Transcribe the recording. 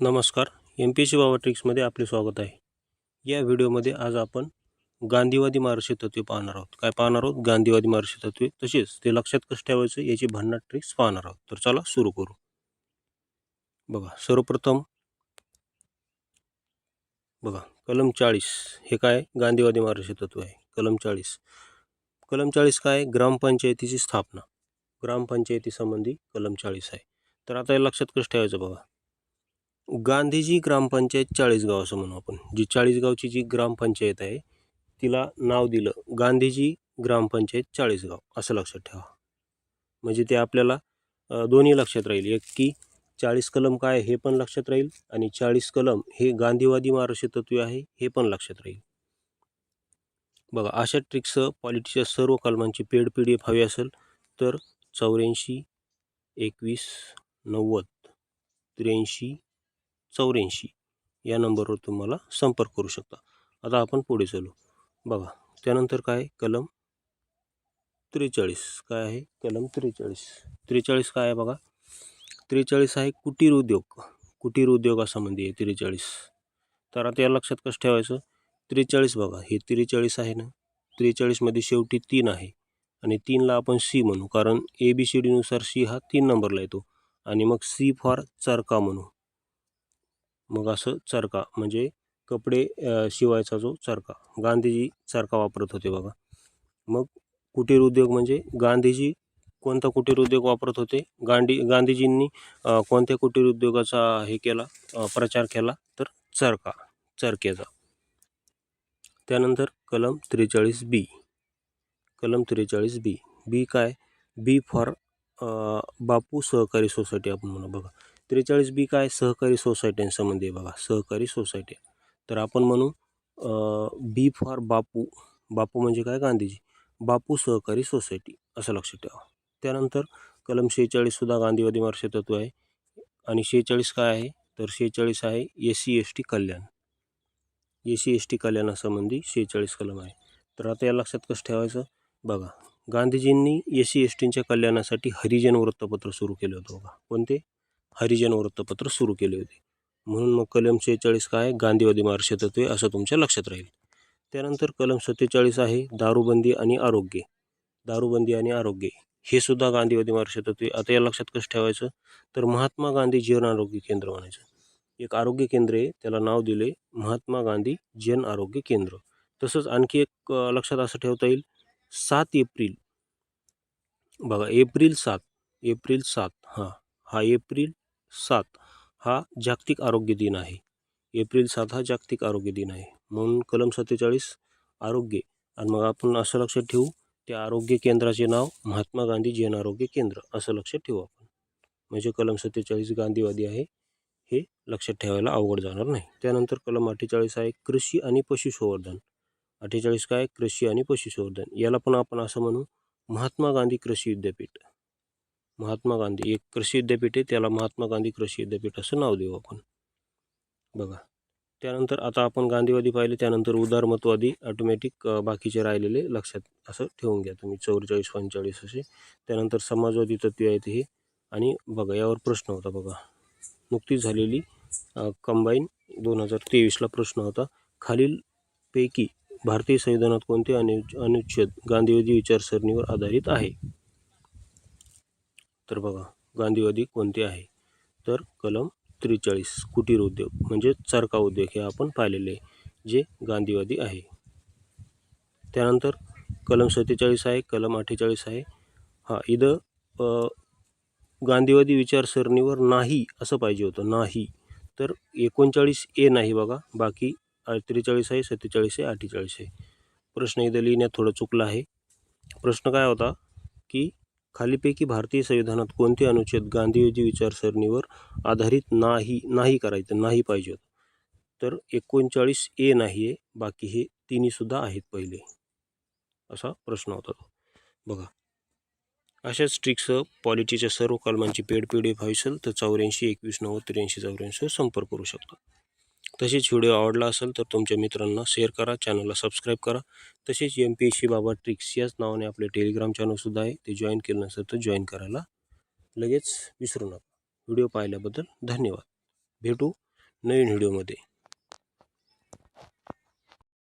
नमस्कार. M P S C बाबा ट्रिक्समध्ये आपले स्वागत आहे. या व्हिडिओमध्ये आज आपण गांधीवादी महाराष्ट्र तत्वे पाहणार आहोत. काय पाहणार आहोत? गांधीवादी महाराष्ट्र तत्त्वे. तसेच ते लक्षात कसं ठेवायचं? याची भन्नाट ट्रिक्स पाहणार आहोत. तर चला सुरू करू. बघा सर्वप्रथम बघा कलम चाळीस. हे काय? गांधीवादी महाराष्ट्र तत्त्व आहे. कलम चाळीस. कलम चाळीस काय? आहे? ग्रामपंचायतीची स्थापना. ग्रामपंचायतीसंबंधी कलम चाळीस आहे. तर आता हे लक्षात कसं ठेवायचं बघा. गांधीजी ग्रामपंचायत चाळीसगाव असं म्हणू आपण. जी चाळीसगावची जी ग्रामपंचायत आहे तिला नाव दिलं गांधीजी ग्रामपंचायत चाळीसगाव. असं लक्षात ठेवा. म्हणजे ते आपल्याला दोन्ही लक्षात राहील. एक की चाळीस कलम काय आहे हे पण लक्षात राहील आणि चाळीस कलम हे गांधीवादी महाराष्ट्र तत्वे आहे हे पण लक्षात राहील. बघा अशा ट्रिक्स पॉलिटीच्या सर्व कलमांची पेड पी डी एफ हवी असेल तर चौऱ्याऐंशी एकवीस नव्वद त्र्याऐंशी चौऱ्याऐंशी या नंबरवर तुम्हाला संपर्क करू शकता. आता आपण पुढे चालू. बघा त्यानंतर काय कलम त्रेचाळीस. काय आहे? कलम त्रेचाळीस. त्रेचाळीस काय आहे बघा? त्रेचाळीस आहे कुटीर उद्योग. कुटीर उद्योगासंबंधी आहे त्रेचाळीस. तर आता या लक्षात कसं ठेवायचं? त्रेचाळीस बघा हे त्रेचाळीस आहे ना? त्रेचाळीसमध्ये शेवटी तीन आहे. आणि तीनला आपण सी म्हणू कारण ए बी सी डीनुसार सी हा तीन नंबरला येतो. आणि मग सी फॉर चरका म्हणू. मग असं चरखा म्हणजे कपडे शिवायचा जो चरखा गांधीजी चरखा वापरत होते बघा. मग कुटीर उद्योग म्हणजे गांधीजी कोणता कुटीर उद्योग वापरत होते? गांधी गांधीजींनी कोणत्या कुटीर उद्योगाचा हे केला प्रचार केला? तर चरखा चरकेचा त्यानंतर कलम त्रेचाळीस बी. कलम त्रेचाळीस बी. बी काय? बी फॉर बापू सहकारी सोसायटी आपण म्हणू बघा. त्रेचाळीस बी काय? सहकारी सोसायट्यांसंबंधी आहे बघा. सहकारी सोसायटी. तर आपण म्हणू बी फॉर बापू. बापू म्हणजे काय गांधीजी? बापू सहकारी सोसायटी. असं लक्षात ठेवा. त्यानंतर कलम शेहेचाळीससुद्धा गांधीवादी मार्गदर्शक तत्व आहे. आणि शेहेचाळीस काय आहे? तर शेहेचाळीस आहे एस सी एस टी कल्याण. एस सी एस टी कल्याणासंबंधी शेहेचाळीस कलम आहे. तर आता या लक्षात कसं ठेवायचं? बघा. गांधीजींनी एस सी एस टींच्या कल्याणासाठी हरिजन वृत्तपत्र सुरू केलं होतं बघा. कोणते? हरिजन वृत्तपत्र सुरू केले होते. म्हणून मग कलम शेहेचाळीस काय? गांधीवादी मार्शतत्वे असं तुमच्या लक्षात राहील. त्यानंतर कलम सत्तेचाळीस आहे दारूबंदी आणि आरोग्य. दारूबंदी आणि आरोग्य. हे सुद्धा गांधीवादी मार्शतत्वे आता या लक्षात कसं ठेवायचं? तर महात्मा गांधी जन आरोग्य केंद्र म्हणायचं. एक आरोग्य केंद्र आहे त्याला नाव दिले महात्मा गांधी जन आरोग्य केंद्र. तसंच आणखी एक लक्षात असं ठेवता येईल सात एप्रिल. बघा एप्रिल सात एप्रिल सात हां हा एप्रिल सात हा जागतिक आरोग्य दिन आहे. एप्रिल सात हा जागतिक आरोग्य दिन आहे. म्हणून कलम सत्तेचाळीस आरोग्य. आणि मग आपण असं लक्षात ठेवू त्या आरोग्य केंद्राचे नाव महात्मा गांधी जन आरोग्य केंद्र असं लक्षात ठेवू आपण. म्हणजे कलम सत्तेचाळीस गांधीवादी आहे हे लक्षात ठेवायला अवघड जाणार नाही. त्यानंतर कलम अठ्ठेचाळीस आहे कृषी आणि पशुसंवर्धन. अठ्ठेचाळीस काय? कृषी आणि पशुसंवर्धन. याला पण आपण असं म्हणू महात्मा गांधी कृषी विद्यापीठ. महात्मा गांधी. एक कृषी विद्यापीठ आहे त्याला महात्मा गांधी कृषी विद्यापीठ असं नाव देऊ आपण. बघा त्यानंतर आता आपण गांधीवादी पाहिले त्यानंतर उदारमतवादी ऑटोमॅटिक बाकीचे राहिलेले लक्षात असं ठेवून घ्या तुम्ही. चौवेचाळीस पंचेचाळीस असे. त्यानंतर समाजवादी तत्वे आहेत हे. आणि बघा यावर प्रश्न होता बघा. नुकतीच झालेली कंबाईन दोन हजार तेवीसला प्रश्न होता. खालीलपैकी भारतीय संविधानात कोणते अनु अनुच्छेद गांधीवादी विचारसरणीवर आधारित आहे? तर बघा गांधीवादी कोणते आहे? तर कलम त्रेचाळीस कुटीर उद्योग म्हणजे चरखा उद्योग हे आपण पाहिलेले जे गांधीवादी आहे. त्यानंतर कलम सत्तेचाळीस आहे कलम अठ्ठेचाळीस आहे. हां इथं गांधीवादी विचारसरणीवर नाही असं पाहिजे होतं नाही. तर एकोणचाळीस ए नाही बघा बाकी त्रेचाळीस आहे सत्तेचाळीस आहे अठ्ठेचाळीस आहे. प्रश्न इथं लिहिण्यात थोडं चुकलं आहे. प्रश्न काय होता की खालीपैकी भारतीय संविधानात कोणते अनुच्छेद गांधीवादी विचारसरणीवर आधारित नाही नाही करायचं नाही पाहिजे होतं? तर एकोणचाळीस ए नाही आहे बाकी हे तिन्हीसुद्धा आहेत पहिले. असा प्रश्न होता तो. बघा. अशाच ट्रिक्ससह पॉलिटीच्या सर्व कलमांची पेड पी डी एफ हवी असेल तर चौऱ्याऐंशी एकवीस नव्वद त्र्याऐंशी चौऱ्याऐंशीवर संपर्क करू शकता. तसेच व्हिडिओ आवडला असेल तर तुमच्या मित्रांना शेअर करा चॅनलला सबस्क्राईब करा. तसेच M P S C Baba tricks याच नावाने आपले टेलिग्राम चॅनलसुद्धा आहे. ते जॉईन केलं नसेल तर जॉईन करायला लगेच विसरू नका. व्हिडिओ पाहिल्याबद्दल धन्यवाद. भेटू नवीन व्हिडिओमध्ये